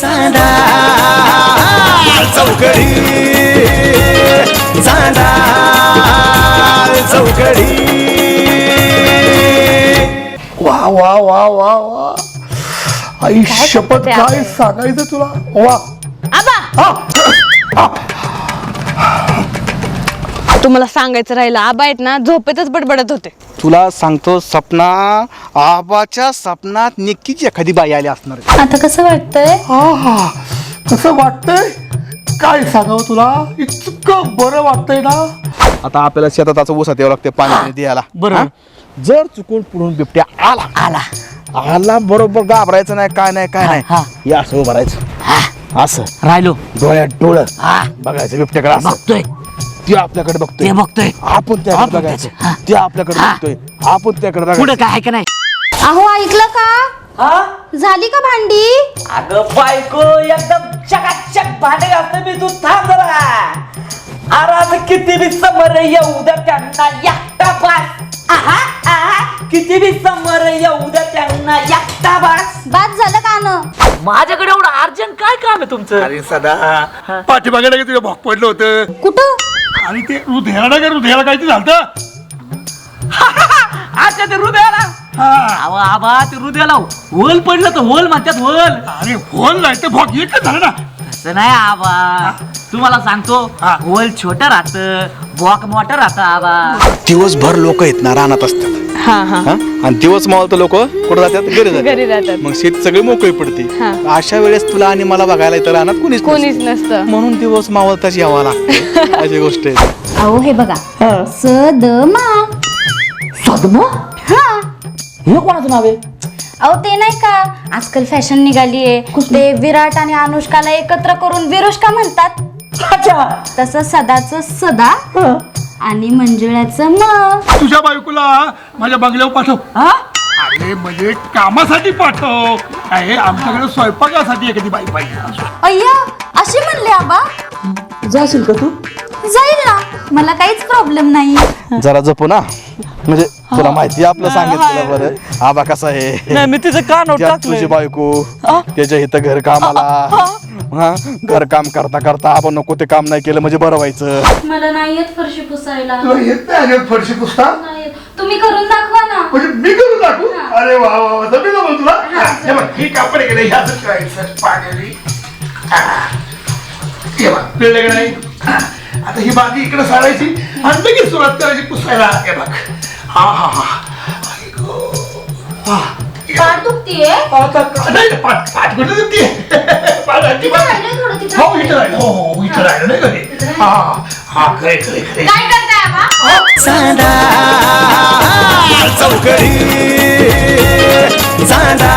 चांदा चौकडी. चांदा चौकडी. वा वा वा वा वा. आई शपथ काय? सांगायचं तुला? वा. आबा. हा. तुम्हाला सांगायचं राहिलं आबा आहेत ना झोपेतच बडबडत होते. तुला सांगतो सपना आबाच्या सपनात नक्कीच एखादी बाई आली असणार आहे. आता कसं वाटतंय? हा कसं वाटतंय? काय सांगावं तुला? इतकं बरं वाटतंय ना. आता आपल्याला शेतात असं ऊसात यावं लागते पाणी द्यायला. बरं. हा? जर चुकून पुढून बिबट्या आला. आला. आला बरोबर घाबरायचं नाही काय नाही काय हा. नाही. या असं उभं राहायचं. असं. राहिलो. डोळ्यात डोळं. हा. बघायचं बिबट्याकडे असं. बघतोय. ते आपल्याकडे बघतोय. ते बघतोय. आपण त्याकडे आपण बघायचं. त्याचं. हा. ते आपल्याकडे हा. बघतोय. आपण त्याकडे पुढे बघायचं काय आहे का नाही अहो ऐकलं का? झाली का भांडी? अगं बायको एकदम चकाचक भांडे घालते मी. तू थांब जरा. अरे आता किती बी समर येऊ द्या त्यांना एकटा बास. आहा आहा. किती बी समर येऊ द्या त्यांना एकटा बास. बाद झालं का न माझ्याकडे एवढं अर्जंट काय काम आहे तुमचं? अरे सदा पाठीमागे का तुझं भोग पडलं होतं? कुठं? आणि ते हृदयाला का हृदयाला काय ते झालं अच्छा ते हृदयाला? अहो आबा ते हृदयाला होल पडलं तर होल म्हणतात होल. अरे होल नाही तर भोग एकच झालं ना. तसं नाही आबा तुम्हाला सांगतो हा. होल छोटं राहतं बॉक मोठं राहतं आबा. दिवसभर लोक आहेत ना रानात असतात. हा हा. हा? आणि दिवस मावळ तर लोक कुठं जातात? घरी जातात. मग शेत सगळी मोकळी पडते. हा. अशा वेळेस तुला आणि मला बघायला तर रानात कोणीच कोणीच नसतं. नसतं म्हणून दिवस मावळताच यावा लागतो. अशी गोष्ट आहे. अहो हे बघा. सदमा. सदमा? हा. हे कोणाचं नाव आहे? अहो ते नाही का? आजकाल फॅशन निघालीये. ते विराट आणि अनुष्काला एकत्र करून विरुष्का म्हणतात. अच्छा. तसं सदाचं सदा आणि मंजुळाचं म. तुझ्या बायकोला माझ्या बंगल्यावर पाठव. हा? अरे म्हणजे कामासाठी पाठव. आहे आमच्याकडे स्वयंपाकासाठी एखादी बाई पाहिजे. अय्या अशी म्हणले आबा. जाशील का तू? जाईल ना. मला काहीच प्रॉब्लेम नाही. जरा जपू ना. म्हणजे तुला माहिती आहे आपलं सांगितलं बरं. आबा कसा आहे? नाही मी तिचं कान त्यात तुझी बायको त्याच्या इथं घर कामाला. हा? घर काम करता करता आपण नको ते काम नाही केलं म्हणजे बरं व्हायचं. मला नाही येत फरशी पुसायला. तुला येत नाही अगं फरशी पुसता? नाही येत. तुम्ही करून दाखवा ना. म्हणजे मी करून दाखवू? अरे वा वा वा. जमेल ना मग तुला? हे बघ, ही कापड गेले ह्याच करायचं पाण्याने. हे. बघ नाही. आता ही बाकी इकडे सारायची आणि लगेच सुरुवात करायची पुसायला. हे बघ. हा हा हा. आई गो. बघ. पाठ दुखतीये? आता का- नाही नाही, पाठ पाठ कुठे देते राहिलं नाही हा हा खरे खरे खरे. काय करताय आबा? चांदा चौकडी. चांदा